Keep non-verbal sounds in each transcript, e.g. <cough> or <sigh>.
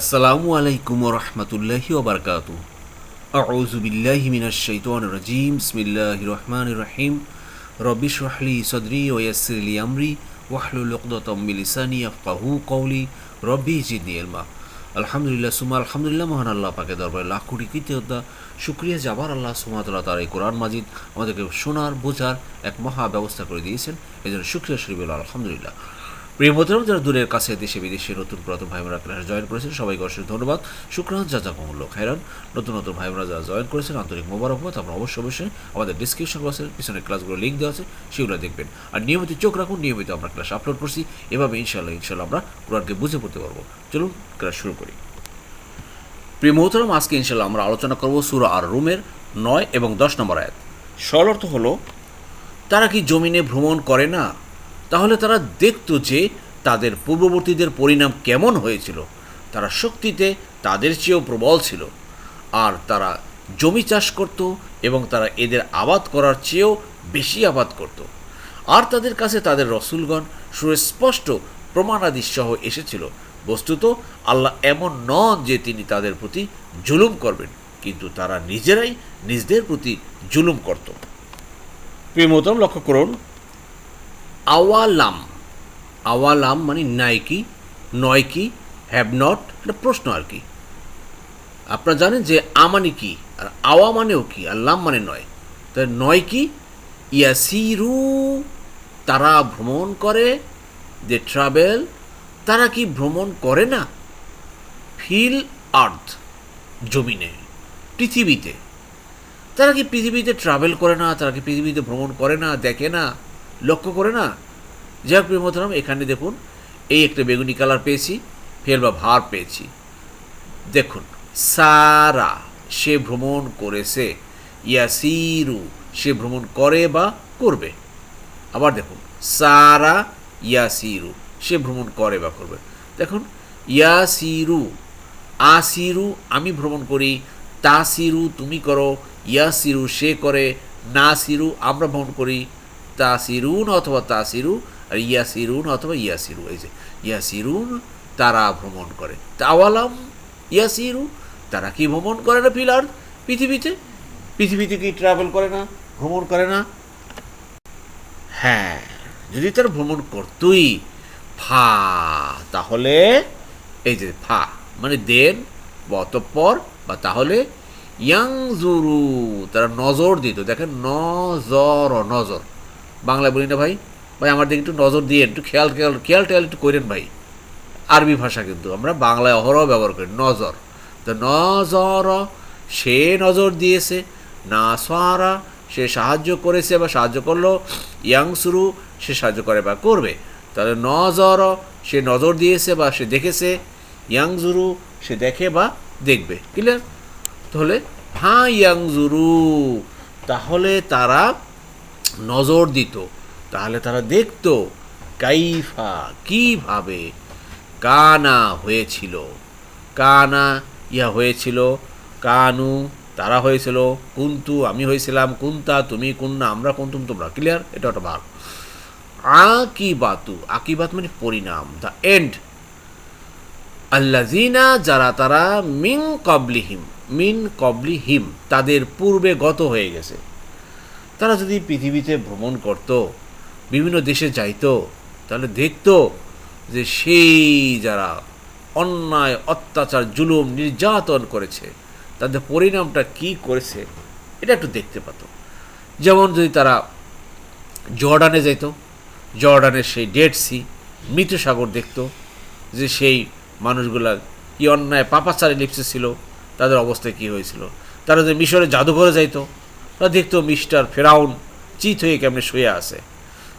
আসসালামু আলাইকুম রহমতুল্লাহি ওবরকাত আউযু বিল্লাহি মিনাশ শাইতানির রাজিম। বিসমিল্লাহির রহমানির রহিম। রব্বিশ রাহলি সদরি ওয়া লি আমরি। ওয়াহলুল উকদাতাম মিন লিসানি ইয়াফকাহু কওলি। রব্বি জিদনি ইলমা। আলহামদুলিল্লাহ সুমা আলহামদুলিল্লাহ, মহান আল্লাহ পাকে দরবারে লাখ কোটি কৃতজ্ঞতা। শুক্রিয়া যাবার আল্লাহ সুমাতলা তার এই কোরআন মাজিদ। আমাদেরকে শোনার, বোঝার এক মহা ব্যবস্থা করে দিয়েছেন। এই জন্য শুক্রিয়া শরীফ আলহামদুলিল্লাহ। প্রিয় যারা দূরের কাছে দেশে, বিদেশে নতুন পুরাতন ভাই বোনেরা ক্লাসে জয়েন করেছেন, সবাইকে অসংখ্য ধন্যবাদ। শুক্রান জাজাকুমুল্ল খাইরান নতুন নতুন ভাই বোনেরা যারা জয়েন করেছেন, আন্তরিক মোবারকবাদ, আপনারা অবশ্যই অবশ্যই আমাদের ডিসক্রিপশন বক্সের পিছনে ক্লাসগুলো লিঙ্ক দেওয়া আছে, সেগুলো দেখবেন। আর নিয়মিত চোখ রাখুন, নিয়মিত আমরা ক্লাস আপলোড করছি, এভাবে ইনশাল্লাহ ইনশাল্লাহ আমরা কোরআনকে বুঝে পড়তে পারব। চলুন ক্লাস শুরু করি। প্রিয় মোহতরম আজকে ইনশাল্লাহ আমরা আলোচনা করব সুরা আর রুমের নয় এবং দশ নম্বর আয়াত। সরল অর্থ হলো, তারা কি জমিনে ভ্রমণ করে না? তাহলে তারা দেখত যে তাদের পূর্ববর্তীদের পরিণাম কেমন হয়েছিল। তারা শক্তিতে, তাদের চেয়েও প্রবল ছিল। আর তারা জমি চাষ করত এবং তারা এদের আবাদ করার চেয়েও বেশি আবাদ করত। আর তাদের কাছে তাদের রসুলগণ সুস্পষ্ট প্রমাণাদি সহ এসেছিল। বস্তুত, আল্লাহ এমন নন যে তিনি তাদের প্রতি জুলুম করবেন, কিন্তু তারা নিজেরাই নিজদের প্রতি জুলুম করত। প্রিয় মতম লক্ষ্য করুন আওয়ালাম। আওয়ালাম মানে নাই কি, নয় কি হ্যাভ নট এটা প্রশ্ন আর কি। আপনারা জানেন যে আ মানে কি, আর আওয়া মানেও কি, আর লাম মানে নয়। তাই নয় কি, ইয়াসিরু, তারা ভ্রমণ করে যে ট্রাভেল তারা কি ভ্রমণ করে না? ফিল আর্থ, জমিনে, পৃথিবীতে। তারা কি পৃথিবীতে ট্রাভেল করে না, তারা কি পৃথিবীতে ভ্রমণ করে না, দেখে না? লক্ষ্য করে না? যাই হোক প্রিয়মতরাম এখানে দেখুন, এই একটা বেগুনি কালার পেয়েছি ফেল বা ভার পেয়েছি। দেখুন, সারা সে ভ্রমণ করেছে, ইয়াসিরু সে ভ্রমণ করে বা করবে। আবার দেখুন, সারা ইয়াসিরু সে ভ্রমণ করে বা করবে। দেখুন, ইয়াসিরু, আসিরু, আমি ভ্রমণ করি, তাসিরু তুমি করো, ইয়াসিরু সে করে, নাসিরু আমরা ভ্রমণ করি তাসিরুন অথবা তাসিরু, আর ইয়াসিরুন অথবা ইয়াসিরু, এই যে ইয়াসিরুন তারা ভ্রমণ করে। তাওয়ালাম ইয়াসিরু, তারা কি ভ্রমণ করে না পিলার পৃথিবীতে? পৃথিবীতে কি ট্রাভেল করে না? ভ্রমণ করে না? হ্যাঁ যদি তারা ভ্রমণ করতই, ফা, তাহলে এই যে ফা মানে দেন বা অতঃপর, বা তাহলে ইয়াংজুরু, তারা নজর দিত। দেখেন নজর নজর বাংলায় বলি না ভাই। ভাই, আমার দিকে একটু নজর দিয়ে একটু খেয়াল খেয়াল খেয়াল, টেয়াল একটু করেন ভাই। আরবি ভাষা কিন্তু, আমরা বাংলায় অহরহ ব্যবহার করি, নজর। তো নজর, সে নজর দিয়েছে, না সারা সে সাহায্য করেছে বা সাহায্য করল ইয়াংসুরু সে সাহায্য করে বা করবে। তাহলে নজর, সে নজর দিয়েছে বা সে দেখেছে ইয়াংজুরু সে দেখে বা দেখবে। ক্লিয়ার তাহলে হ্যাঁ ইয়াংজুরু তাহলে তারা নজর দিত, তাহলে তারা দেখত কাইফা কীভাবে কানা হয়েছিল। কানা ইয়া হয়েছিল, কানু তারা হয়েছিল, কুন্তু আমি হয়েছিলাম, কুন্তা তুমি কুন্না আমরা কুন্তুম তোমরা, ক্লিয়ার? এটা একটা ভাগ। আকিবাতু, আকিবাত মানে পরিণাম দ্য এন্ড আল্লাজিনা যারা তারা মিন কবলিহিম মিন কবলিহিম, তাদের পূর্বে গত হয়ে গেছে। তারা যদি পৃথিবীতে ভ্রমণ করত, বিভিন্ন দেশে যাইতো, তাহলে দেখতো যে সেই যারা অন্যায়, অত্যাচার, জুলুম, নির্যাতন করেছে, তাদের পরিণামটা কি করেছে, এটা একটু দেখতে পেত। যেমন যদি তারা জর্ডানে যেত জর্ডানের সেই ডেড সি মৃত সাগর দেখত, যে সেই মানুষগুলা কি অন্যায়, পাপাচারে লিপসে ছিল, তাদের অবস্থায় কী হয়েছিল? তারা যে মিশরে জাদুঘরে যাইতো তারা দেখতো মিস্টার ফেরাউন চিত হয়ে কেমনে শুয়ে আছে?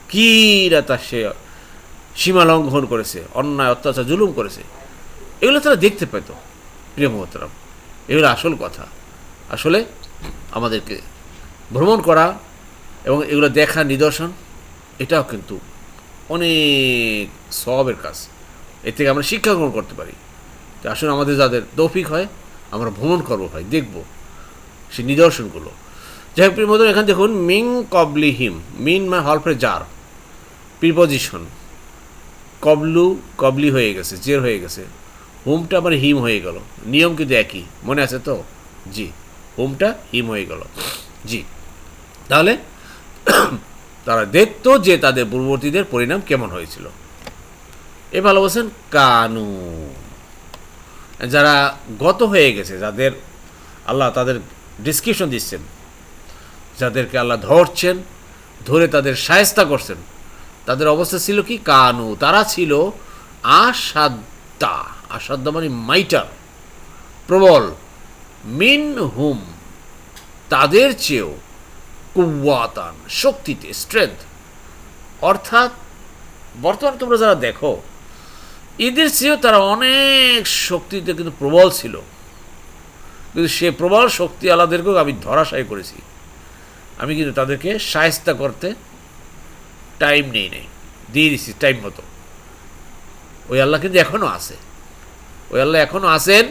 কীরা তার সে সীমা লঙ্ঘন করেছে, অন্যায়, অত্যাচার, জুলুম করেছে? এগুলো তারা দেখতে পেত, প্রিয় মহতরাম এগুলো আসল কথা। আসলে আমাদেরকে ভ্রমণ করা এবং এগুলো দেখা, নিদর্শন, এটাও কিন্তু অনেক সবের কাজ। এর থেকে আমরা শিক্ষা গ্রহণ করতে পারি। তো আসলে আমাদের যাদের দৌফিক হয়, আমরা ভ্রমণ করব ভাই, দেখব সে নিদর্শনগুলো। যাই হোক প্রিয় এখানে দেখুন মিং কবলি হিম। মিন মা হলফে জার। প্রিপোজিশন। কবলু, কবলি হয়ে গেছে, জের হয়ে গেছে। হোমটা আবার হিম হয়ে গেল। নিয়ম কিন্তু একই। মনে আছে তো? জি। হোমটা হিম হয়ে গেল। জি। তাহলে, তারা দেখতো যে তাদের পূর্ববর্তীদের পরিণাম কেমন হয়েছিল। এ ভালোবাসেন কানু। যারা গত হয়ে গেছে, যাদের আল্লাহ তাদের ডিসক্রিপশন দিচ্ছেন যাদেরকে আল্লাহ ধরছেন, ধরে তাদের সায়স্তা করছেন। তাদের অবস্থা ছিল কি? কানু, তারা ছিল আসাদ্দা আসাদ্দা মানে মাইটার প্রবল। মিন হুম তাদের চেয়েও কুয়াতান শক্তিতে স্ট্রেংথ অর্থাৎ, বর্তমানে তোমরা যারা দেখো, এদের চেয়েও তারা অনেক শক্তিতে কিন্তু প্রবল ছিল। কিন্তু সে প্রবল শক্তি আলাদেরকেও আমি ধরাশায়ী করেছি। আমি কিন্তু তাদেরকে সায়স্তা করতে টাইম নেই নেই। দিয়ে দিচ্ছি টাইম মতো। ওই আল্লাহ কিন্তু এখনও আছে। ওই আল্লাহ এখনও আছেন।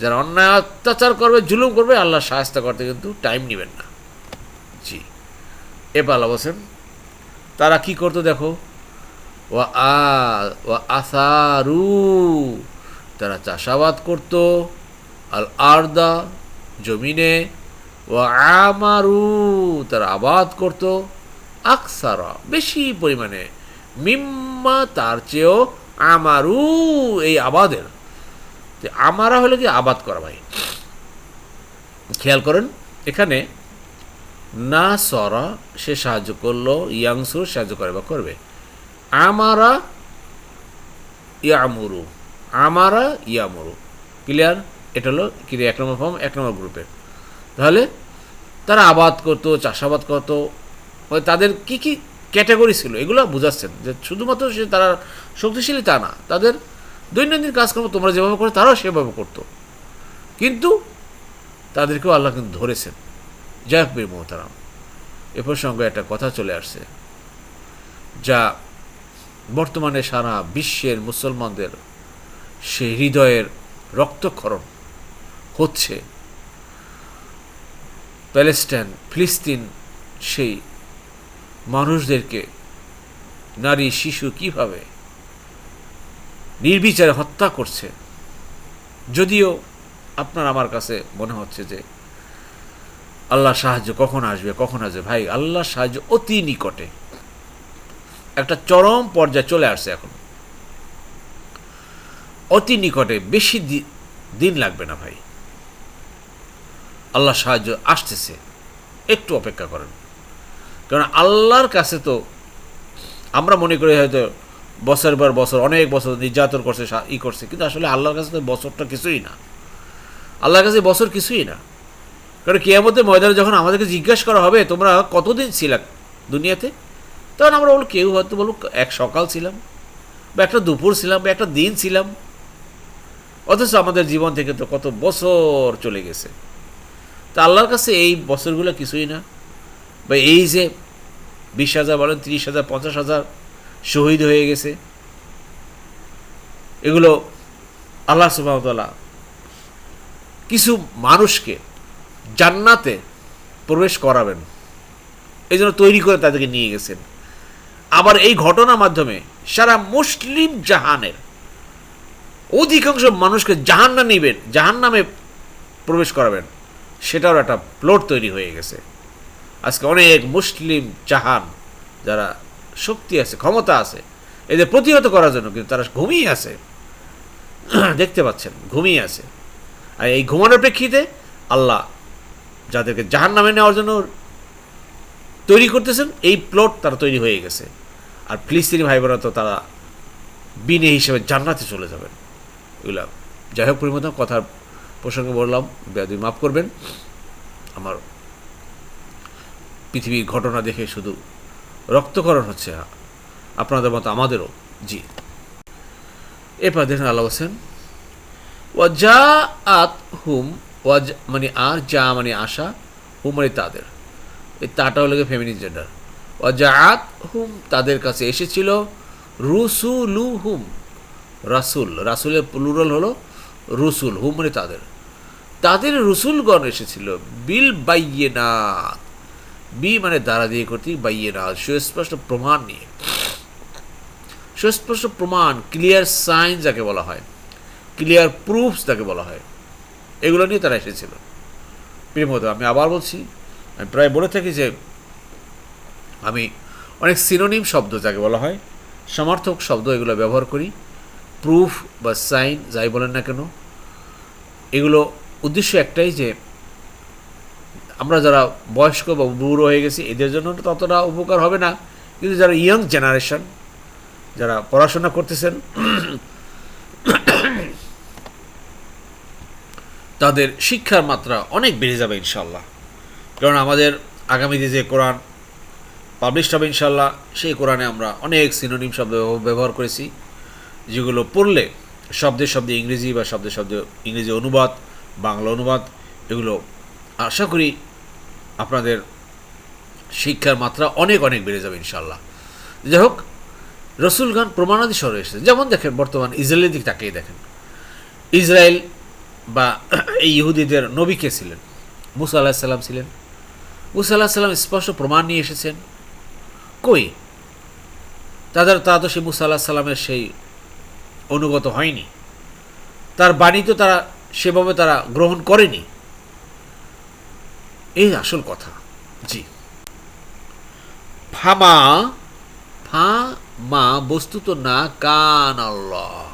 যারা অন্যায় অত্যাচার করবে, জুলুম করবে, আল্লাহ সাহায্য করতে কিন্তু টাইম নেবেন না। জি। এবার আল্লাহ বলছেন তারা কি করতো দেখো? ও আ ও আসারু। তারা চাষাবাদ করতো। আল আর্দা, জমিনে ও আমারু, তারা আবাদ করত। আকসারা, বেশি পরিমাণে। মিম্মা, তার চেয়েও আমারু, এই আবাদের। আমারা হলে কি আবাদ করা ভাই। খেয়াল করেন, এখানে না সরা, সে সাহায্য করল ইয়াংসুর সাহায্য করে বা করবে। আমারা ইয়ামুরু আমারা ইয়ামুরু। ক্লিয়ার? এটা হলো ক্রিয়া এক নম্বর ফর্ম এক নম্বর গ্রুপের তাহলে তারা আবাদ করতো, চাষাবাদ করতো। তাদের কি কি ক্যাটাগরি ছিল? এগুলো বুঝাচ্ছেন যে শুধুমাত্র সে তারা শক্তিশালী তা না, তাদের দৈনন্দিন কাজকর্ম তোমরা যেভাবে করো, তারাও সেভাবে করতো। কিন্তু তাদেরকেও আল্লাহ কিন্তু ধরেছেন। যাই হোক বীর মোহতারাম, এ প্রসঙ্গে একটা কথা চলে আসছে, যা বর্তমানে সারা বিশ্বের মুসলমানদের সে হৃদয়ের রক্তক্ষরণ হচ্ছে। প্যালেস্টাইন, ফিলিস্তিন, সেই মানুষদেরকে, নারী, শিশু কীভাবে নির্বিচারে হত্যা করছে? যদিও আপনার আমার কাছে মনে হচ্ছে যে আল্লাহ সাহায্য কখন আসবে কখন আসবে? ভাই আল্লাহ সাহায্য অতি নিকটে। একটা চরম পর্যায়ে চলে আসছে এখন। অতি নিকটে, বেশি দিন লাগবে না ভাই। আল্লাহ সাহায্য আসতেছে। একটু অপেক্ষা করেন। কারণ আল্লাহর কাছে তো আমরা মনে করি হয়তো বছর পর বছর, অনেক বছর নির্যাতন করছে ই করছে, কিন্তু আসলে আল্লাহর কাছে তো বছরটা কিছুই না। আল্লাহর কাছে বছর কিছুই না। কারণ কেয়ামতের ময়দানে যখন আমাদেরকে জিজ্ঞাসা করা হবে, তোমরা কতদিন ছিলা দুনিয়াতে? তখন আমরা বলব, কেউ হয়তো বলুক, এক সকাল ছিলাম, বা একটা দুপুর ছিলাম, বা একটা দিন ছিলাম। অথচ আমাদের জীবন থেকে তো কত বছর চলে গেছে। তা আল্লাহর কাছে এই বছরগুলো কিছুই না। বা এই যে বিশ হাজার বলেন, তিরিশ হাজার, পঞ্চাশ হাজার শহীদ হয়ে গেছে। এগুলো আল্লাহ সুবাহতাল্লাহ কিছু মানুষকে জান্নাতে প্রবেশ করাবেন। এই জন্য তৈরি করে তাদেরকে নিয়ে গেছেন। আবার এই ঘটনার মাধ্যমে সারা মুসলিম জাহানের অধিকাংশ মানুষকে জাহান্না নিবেন জাহান নামে প্রবেশ করাবেন। সেটাও একটা প্লট তৈরি হয়ে গেছে। আজকে অনেক মুসলিম জাহান যারা শক্তি আছে, ক্ষমতা আছে, এদের প্রতিহত করার জন্য কিন্তু তারা ঘুমিয়ে আছে। <clears throat> দেখতে পাচ্ছেন, ঘুমিয়ে আছে। আর এই ঘুমানোর প্রেক্ষিতে আল্লাহ যাদেরকে জাহান নামে নেওয়ার জন্য তৈরি করতেছেন, এই প্লট তারা তৈরি হয়ে গেছে। আর ফিলিস্তিনি ভাই বোনরা তো তারা বিনে হিসেবে জান্নাতে চলে যাবেন। এগুলা যাই হোক পরিমত কথার প্রসঙ্গে বললাম বেয়াদি মাফ করবেন। আমার পৃথিবীর ঘটনা দেখে শুধু রক্তকরণ হচ্ছে আপনাদের মতো আমাদেরও। জি। এরপর দেখেন আল্লাহ হোসেন ওয়াজা আত হুম, ওয়াজ মানে আর, যা মানে আশা, হুম মানে তাদের। এই তাটা হলো ফেমিনিন জেন্ডার ওয়াজা আত হুম, তাদের কাছে এসেছিল রুসুলু হুম রাসুল। রাসুলের প্লুরাল হলো রসুল, হুম মানে তাদের। তাদের রসুলগণ এসেছিল, বিল বাইয়ে নাথ বি মানে দ্বারা দিয়ে কর্তৃক বাইয়ে নাথ সুস্পষ্ট প্রমাণ নিয়ে। সুস্পষ্ট প্রমাণ ক্লিয়ার সাইন যাকে বলা হয় ক্লিয়ার প্রুফস যাকে বলা হয়, এগুলো নিয়ে তারা এসেছিল। প্রিয়মত আমি আবার বলছি, আমি প্রায় বলে থাকি যে, আমি অনেক সিনোনিম শব্দ যাকে বলা হয়, সমার্থক শব্দ এগুলো ব্যবহার করি। প্রুফ বা সাইন যাই বলেন না কেন, এগুলো উদ্দেশ্য একটাই যে আমরা যারা বয়স্ক বা বুড়ো হয়ে গেছি, এদের জন্য ততটা উপকার হবে না। কিন্তু যারা ইয়ং জেনারেশন যারা পড়াশোনা করতেছেন, তাদের শিক্ষার মাত্রা অনেক বেড়ে যাবে ইনশাল্লাহ কারণ আমাদের আগামীতে যে কোরআন পাবলিশ হবে ইনশাল্লাহ সেই কোরআনে আমরা অনেক সিনোনিম শব্দ ব্যবহার করেছি। যেগুলো পড়লে শব্দে শব্দে ইংরেজি বা শব্দে শব্দে ইংরেজি অনুবাদ, বাংলা অনুবাদ, এগুলো আশা করি আপনাদের শিক্ষার মাত্রা অনেক অনেক বেড়ে যাবে ইনশাল্লাহ যাই হোক রসুলগান প্রমাণাদি স্বরে এসেছে। যেমন দেখেন, বর্তমান ইসরায়েলের দিক তাকিয়ে দেখেন। ইসরায়েল বা এই ইহুদিদের নবী কে ছিলেন? মুসা আল্লাহ সাল্লাম ছিলেন। মুসা আল্লাহ সাল্লাম স্পষ্ট প্রমাণ নিয়ে এসেছেন। কই? তাদের তা তো সেই মুসা আল্লাহ সাল্লামের সেই অনুগত হয়নি। তার বাণী তো তারা সেভাবে তারা গ্রহণ করেনি। এই আসল কথা। জি। ফামা ফা মা বস্তুত না কান আল্লাহ।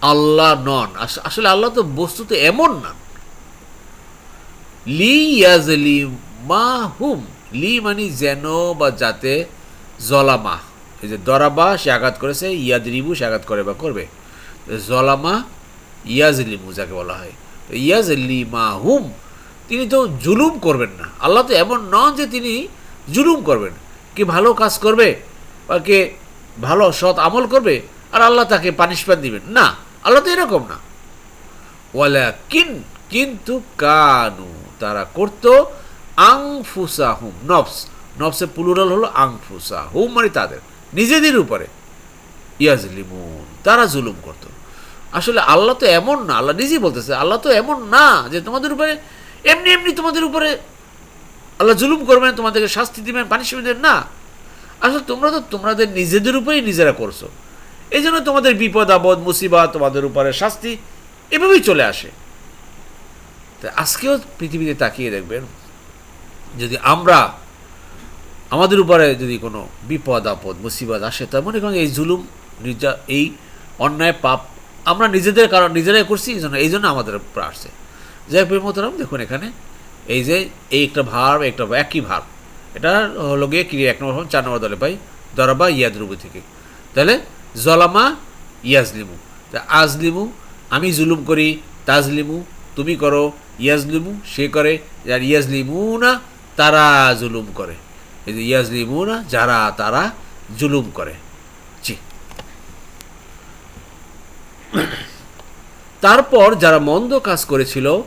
আল্লাহ নন। আস- আসলে আল্লাহ তো বস্তুত এমন না। লি ইয়াজলি মা হুম। লি মানে যেন বা যাতে জলামা এই যে দরাবা, সে আঘাত করেছে, ইয়াদরিবু সে আঘাত করে বা করবে। জলামা, ইয়াজলিমু যাকে বলা হয়। তো ইয়াজলি মা হুম তিনি তো জুলুম করবেন না। আল্লাহ তো এমন নন যে তিনি জুলুম করবেন। কে ভালো কাজ করবে বা কে ভালো সৎ আমল করবে, আর আল্লাহ তাকে পানিশমেন্ট দিবেন। না, আল্লাহ তো এরকম না। ওয়ালা কিন কিন্তু কানু, তারা করতো আংফুসা হুম নফস নফসের প্লুরাল হলো আংফুসা হুম মানে তাদের। নিজেদের উপরে। ইয়াজলিমুন, তারা জুলুম করত। আসলে আল্লাহ তো এমন না, আল্লাহ নিজেই বলতেছে, আল্লাহ তো এমন না যে তোমাদের উপরে, এমনি এমনি তোমাদের উপরে আল্লাহ জুলুম করবেন, তোমাদেরকে শাস্তি দিবেন পানিশমেন্ট দেবেন, না। আসলে তোমরা তো তোমাদের নিজেদের উপরেই নিজেরা করছ। এই জন্য তোমাদের বিপদ, আপদ, মুসিবত তোমাদের উপরে শাস্তি এভাবেই চলে আসে। তা আজকেও পৃথিবীতে তাকিয়ে দেখবেন, যদি আমরা আমাদের উপরে যদি কোনো বিপদ, আপদ, মুসিবত আসে, তার মনে করেন এই জুলুম নির্যা এই অন্যায়, পাপ আমরা নিজেদের কারণ, নিজেরাই করছি, এই জন্য এই জন্য আমাদের উপর আসছে। যাই হোক মোহতারাম, দেখুন এখানে, এই যে, এই একটা ভার একটা একই ভার এটা হলো গিয়ে ক্রিয়া এক নম্বর চার নম্বর দলে পাই, দরবা ইয়াদরুবু থেকে। তাহলে, জলামা ইয়াজলিমু। তা আজলিমু, আমি জুলুম করি, তাজলিমু, তুমি করো, ইয়াজলিমু, সে করে, আর ইয়াজলিমু না তারা জুলুম করে। যে যারা তারা জুলুম করে। জি। তারপর যারা মন্দ কাজ করেছিল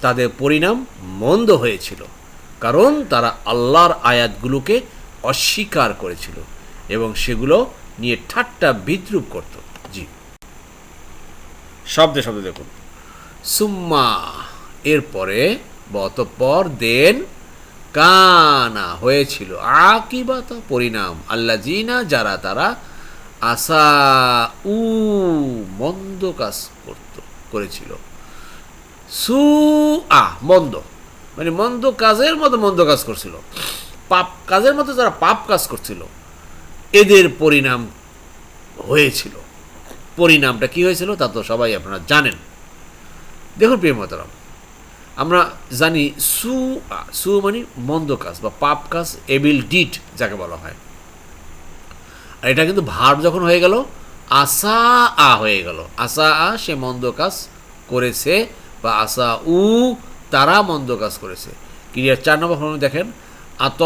তাদের পরিণাম মন্দ হয়েছিল কারণ তারা আল্লাহর আয়াতগুলোকে অস্বীকার করেছিল এবং সেগুলো নিয়ে ঠাট্টা বিদ্রুপ করত। জি। শব্দে শব্দে দেখুন। সুম্মা এরপরে অতঃপর দেন কানা হয়েছিল। আকিবাত পরিণাম। আল্লাহ জিনা, যারা তারা আসা উ মন্দ কাজ করত, করেছিল। সু আ মন্দ। মানে মন্দ কাজের মতো মন্দ কাজ করছিল। পাপ কাজের মতো যারা পাপ কাজ করছিল, এদের পরিণাম হয়েছিল। পরিণামটা কি হয়েছিল তা তো সবাই আপনারা জানেন। দেখুন প্রিয় মতারাম আমরা জানি সু সু মানে মন্দ কাজ বা পাপ কাজ এবিল ডিট যাকে বলা হয়। আর এটা কিন্তু ভার যখন হয়ে গেল আসা আ হয়ে গেল। আসা আ সে মন্দ কাজ করেছে বা আসা উ তারা মন্দ কাজ করেছে। ক্রিয়ার চার নম্বর ফর্মে দেখেন, আত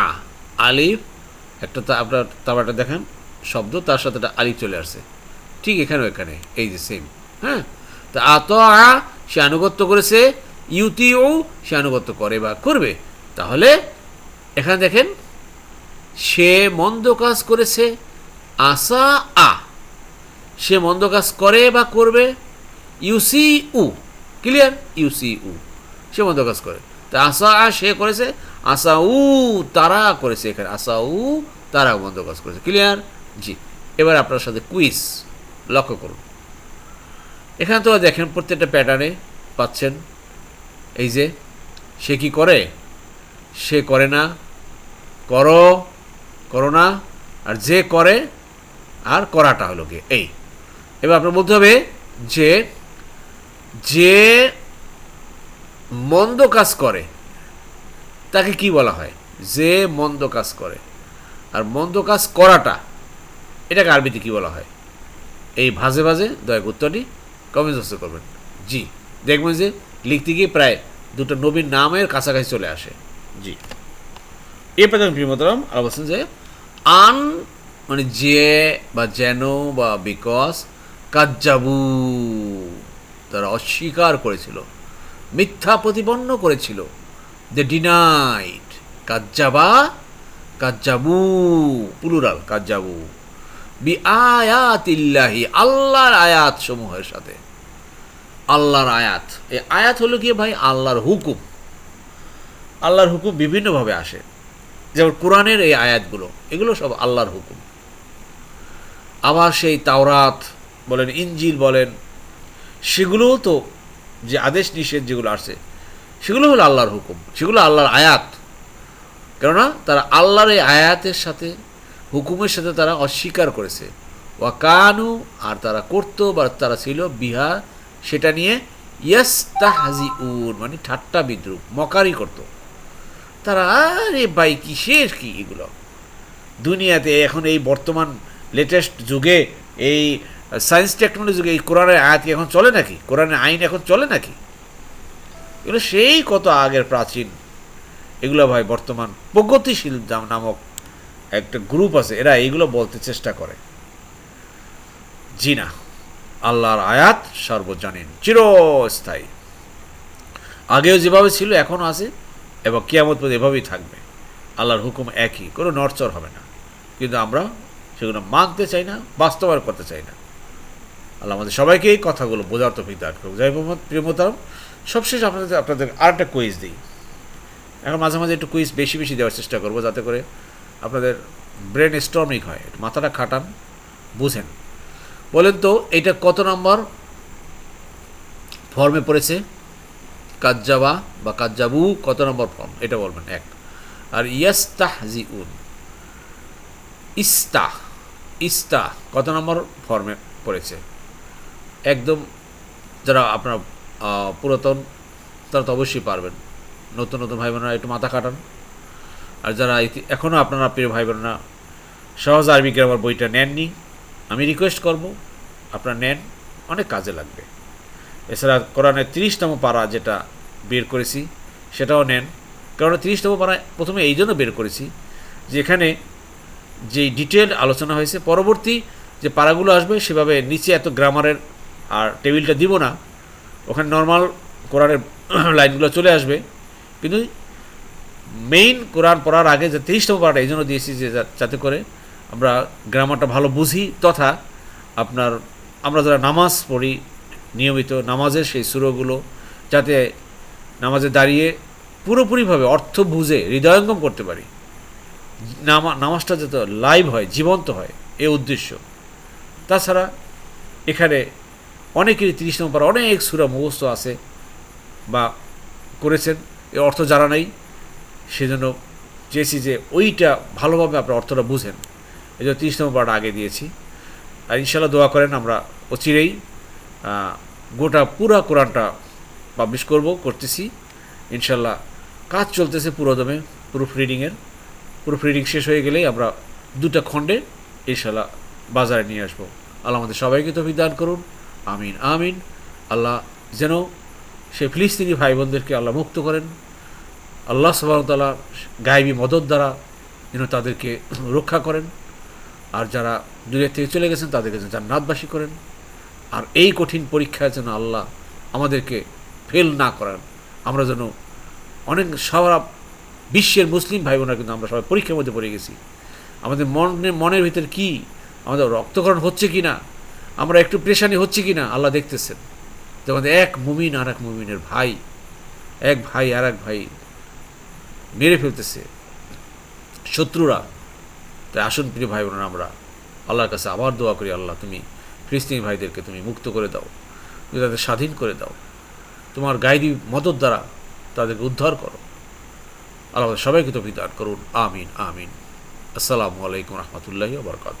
আ, আলিফ, একটা আপনার একটা দেখেন, শব্দ, তার সাথে একটা আলিফ চলে আসছে। ঠিক এখানে এখানে, এই যে সেম হ্যাঁ? তা আত আ সে আনুগত্য করেছে ইউতি ও সে আনুগত্য করে বা করবে। তাহলে এখানে দেখেন, সে মন্দ কাজ করেছে, আসা আ। সে মন্দ কাজ করে বা করবে ইউসি উ ক্লিয়ার? ইউসি উ সে মন্দ কাজ করে। তা আসা আ সে করেছে, আসা উ তারা করেছে এখানে, আসা উ তারা মন্দ কাজ করেছে। ক্লিয়ার? জি। এবার আপনার সাথে কুইজ লক্ষ্য করুন। এখানে তো দেখেন প্রত্যেকটা প্যাটার্নে পাচ্ছেন। এই যে, সে কি করে? সে করে না। করো করো না। আর যে করে, আর করাটা হলো কি? এই। এবার আপনার বলতে হবে যে যে মন্দ কাজ করে, তাকে কি বলা হয়? যে মন্দ কাজ করে। আর মন্দ কাজ করাটা, এটাকে আরবিতে কি বলা হয়? এই ভাজে ভাজে দয়া উত্তরটি কমেন্ট করবেন। জি, দেখবেন যে লিখতে গিয়ে প্রায় দুটো নবীন নামের কাছাকাছি চলে আসে। জি। এরপর দেখুন প্রিয়মতরম আর বলছেন যে আন মানে যে বা যেন বা বিকজ কাজ্জাবু তারা অস্বীকার করেছিল মিথ্যা প্রতিপন্ন করেছিল। দে ডিনাইট কাজ্জাবা কাজ্জাবু পুলুরাল কাজ্জাবু। বি আয়াতিল্লাহি আল্লাহর আয়াত সমূহের সাথে। আল্লাহর আয়াত। এই আয়াত হলো গিয়ে ভাই আল্লাহর হুকুম। আল্লাহর হুকুম বিভিন্নভাবে আসে। যেমন কোরআনের এই আয়াতগুলো, এগুলো সব আল্লাহর হুকুম। আবার সেই তাওরাত বলেন ইঞ্জিল বলেন, সেগুলোও তো যে আদেশ নিষেধ যেগুলো আসছে সেগুলো হলো আল্লাহর হুকুম। সেগুলো আল্লাহর আয়াত। কেননা তারা আল্লাহর এই আয়াতের সাথে, হুকুমের সাথে তারা অস্বীকার করেছে। ওয়া কানু, আর তারা করতো বা তারা ছিল বিহা সেটা নিয়ে ইয়াস্তাহাজি উন মানে ঠাট্টা বিদ্রুপ, মকারি করতো। তারা, আরে ভাই, কিসের কি এগুলো? দুনিয়াতে এখন এই বর্তমান লেটেস্ট যুগে, এই সায়েন্স টেকনোলজি যুগে, এই কোরআনের আয়াত এখন চলে নাকি? কোরআনের আইন এখন চলে নাকি? এগুলো সেই কত আগের প্রাচীন। এগুলো ভাই বর্তমান প্রগতিশীল নাম- নামক একটা গ্রুপ আছে, এরা এইগুলো বলতে চেষ্টা করে। জি না। আল্লাহর আয়াত সর্বজনীন, চিরস্থায়ী। আগেও যেভাবে ছিল, এখনও আছে, এবং কিয়ামত পর্যন্ত এভাবেই থাকবে। আল্লাহর হুকুম একই, কোনো নড়চড় হবে না। কিন্তু আমরা সেগুলো মানতে চাই না, বাস্তবায়ন করতে চাই না। আল্লাহ আমাদের সবাইকে এই কথাগুলো বোঝার তো দান করুক। যাই মোহাম্মদ প্রিয়মতাম সবশেষ আপনাদের আপনাদের আরেকটা কুইজ দিই। এখন মাঝে মাঝে একটু কুইজ বেশি বেশি দেওয়ার চেষ্টা করব, যাতে করে আপনাদের ব্রেন স্টর্মিং হয়। একটু মাথাটা খাটান, বুঝেন। বলেন তো, এটা কত নম্বর? ফর্মে পড়েছে, কাজ্জাবা বা কাজ্জাবু, কত নম্বর ফর্ম এটা বলবেন, এক। আর ইয়াস্তাহ জি উন ইস্তাহ ইস্তাহ, কত নম্বর ফর্মে পড়েছে? একদম যারা আপনার পুরাতন, তারা তো অবশ্যই পারবেন। নতুন নতুন ভাই বোনেরা একটু মাথা কাটান আর যারা এখনও আপনারা প্রিয় ভাই বোনেরা সহজ আরবি গ্রামার বইটা নেননি আমি রিকোয়েস্ট করব, আপনারা নেন, অনেক কাজে লাগবে। এছাড়া কোরআনের তিরিশতম পারা যেটা বের করেছি, সেটাও নেন। কারণ তিরিশতম পারা প্রথমে এই জন্য বের করেছি, যে এখানে যে ডিটেল আলোচনা হয়েছে, পরবর্তী যে পারাগুলো আসবে, সেভাবে নিচে এত গ্রামারের আর টেবিলটা দিব না। ওখানে নর্মাল কোরআনের <clears throat> লাইনগুলো চলে আসবে। কিন্তু মেইন কোরআন পড়ার আগে যে তিরিশতম পারাটা, এই জন্য দিয়েছি যে যাতে করে আমরা গ্রামারটা ভালো বুঝি, তথা আপনার আমরা যারা নামাজ পড়ি, নিয়মিত নামাজের সেই সুরগুলো যাতে নামাজে দাঁড়িয়ে পুরোপুরিভাবে অর্থ বুঝে হৃদয়ঙ্গম করতে পারি। নামা, নামাজটা যাতে লাইভ হয়, জীবন্ত হয়, এ উদ্দেশ্য। তাছাড়া এখানে অনেকেরই তিরিশ নম্বর অনেক সুরা মুখস্থ আছে বা করেছেন এর অর্থ জানা নেই। সেজন্য চেয়েছি যে ওইটা ভালোভাবে আপনার অর্থটা বুঝেন। এই জন্য তিরিশ নম্বর পার্ট আগে দিয়েছি। আর ইনশাল্লাহ দোয়া করেন, আমরা অচিরেই গোটা পুরা কোরআনটা পাবলিশ করব, করতেছি। ইনশাল্লাহ কাজ চলতেছে পুরোদমে প্রুফ রিডিংয়ের প্রুফ রিডিং শেষ হয়ে গেলেই আমরা দুটা খণ্ডে ইনশাল্লাহ বাজারে নিয়ে আসব। আল্লাহ আমাদের সবাইকে তো দান করুন। আমিন আমিন। আল্লাহ যেন সে ফিলিস্তিনি ভাই বোনদেরকে আল্লাহ মুক্ত করেন। আল্লাহ সবাহতাল্লাহ গায়েবী মদত দ্বারা যেন তাদেরকে রক্ষা করেন। আর যারা দূরের থেকে চলে গেছেন, তাদেরকে যেন জান্নাতবাসী করেন। আর এই কঠিন পরীক্ষায় যেন আল্লাহ আমাদেরকে ফেল না করান। আমরা যেন অনেক সারা বিশ্বের মুসলিম ভাই বোনরা কিন্তু আমরা সবাই পরীক্ষার মধ্যে পড়ে গেছি। আমাদের মনের মনের ভিতর কি? আমাদের রক্তকরণ হচ্ছে কি না আমরা একটু প্রেশানি হচ্ছে কি না আল্লাহ দেখতেছেন। তো আমাদের এক মুমিন আর এক মুমিনের ভাই, এক ভাই আর এক ভাই মেরে ফেলতেছে। শত্রুরা তাই আসুন প্রিয় ভাই বোনেরা আমরা আল্লাহর কাছে আবার দোয়া করি, আল্লাহ তুমি ফিলিস্তিনি ভাইদেরকে তুমি মুক্ত করে দাও, তুমি তাদের স্বাধীন করে দাও, তোমার গাইডি মদত দ্বারা তাদেরকে উদ্ধার করো। আল্লাহ সবাইকে তো বিদান করুন। আমিন আমিন। আসসালামু আলাইকুম রহমতুল্লাহি বরকাত